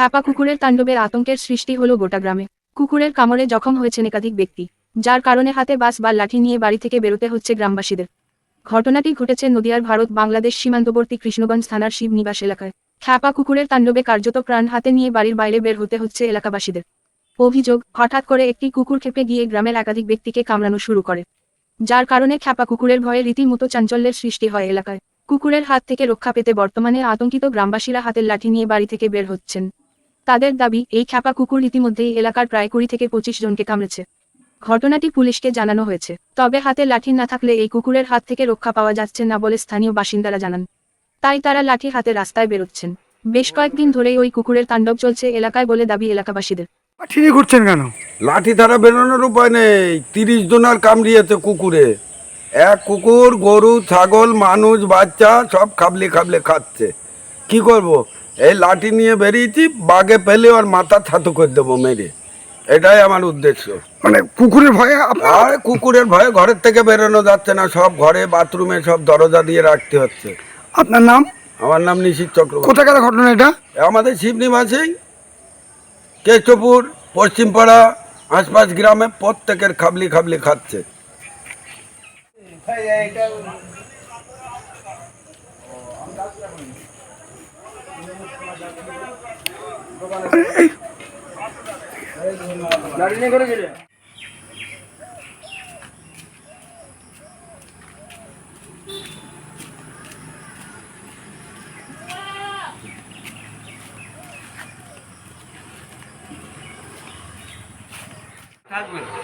খ্যাপা কুকুরের তাণ্ডবের আতঙ্কের সৃষ্টি হলো গোটা গ্রামে। কুকুরের কামড়ে জখম হয়েছেন একাধিক ব্যক্তি, যার কারণে হাতে বাস বা লাঠি নিয়ে বাড়ি থেকে বেরোতে হচ্ছে গ্রামবাসীদের। ঘটনাটি ঘটেছে নদিয়ার ভারত বাংলাদেশ সীমান্তবর্তী কৃষ্ণগঞ্জ থানার শিবনিবাস এলাকায়। খ্যাপা কুকুরের তাণ্ডবে কার্যত প্রাণ হাতে নিয়ে বাড়ির বাইরে বের হতে হচ্ছে এলাকাবাসীদের। অভিযোগ, হঠাৎ করে একটি কুকুর খেপে গিয়ে গ্রামের একাধিক ব্যক্তিকে কামড়ানো শুরু করে। যার কারণে খ্যাপা কুকুরের ভয়ে রীতিমতো চাঞ্চল্যের সৃষ্টি হয় এলাকায়। কুকুরের হাত থেকে রক্ষা পেতে বর্তমানে আতঙ্কিত গ্রামবাসীরা হাতের লাঠি নিয়ে বাড়ি থেকে বের হচ্ছেন। তাদের দাবি এই খ্যাপা কুকুর ইতিমধ্যেই এলাকার প্রায় কুড়ি থেকে পঁচিশ জনকে কামড়েছে। ঘটনাটি পুলিশকে জানানো হয়েছে। তবে হাতে লাঠি না থাকলে এই কুকুরের হাত থেকে রক্ষা পাওয়া যাচ্ছে না বলে স্থানীয় বাসিন্দারা জানান। তাই তারা লাঠি হাতে রাস্তায় বেরোচ্ছেন। বেশ কয়েকদিন ধরেই ওই কুকুরের তাণ্ডব চলছে এলাকায় বলে দাবি এলাকাবাসীদের। লাঠি নিয়ে ঘুরছেন কেন? লাঠি ধারা বেরোনোর উপায় নেই। তিরিশ জনার কামড়িয়েছে কুকুরে। এক কুকুর গরু ছাগল মানুষ বাচ্চা সব খাবলে খাবলে খাচ্ছে। কি করব? এই লাঠি নিয়ে বেরিয়েছি বাগে পেলে ওর মাথা ছাতু করে দেবো মেরে। এটাই আমার উদ্দেশ্য। মানে কুকুরের ভয়ে আর কুকুরের ভয়ে ঘরের থেকে বেরোনো যাচ্ছে না সব ঘরে বাথরুমে সব দরজা দিয়ে রাখতে হচ্ছে। আপনার নাম? আমার নাম নিশিত চক্রবর্তী। কোথাকার ঘটনা এটা? আমাদের শিবনিবাসেই কেষ্টপুর পশ্চিমপাড়া আশপাশ গ্রামে প্রত্যেকের খাবলি খাবলি খাচ্ছে।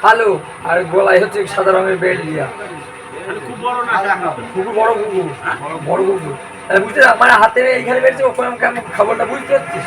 কালো আর গলায় হচ্ছে সাদা রঙের বেল্ট দিয়া। বড় বড় বুঝতে মানে হাতে এইখানে বেড়েছে ওখানে কেমন খবরটা বুঝতে পারছিস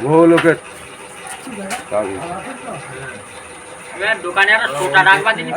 বহু লোকের দোকানে একটা ছোটা রাখবা দিনি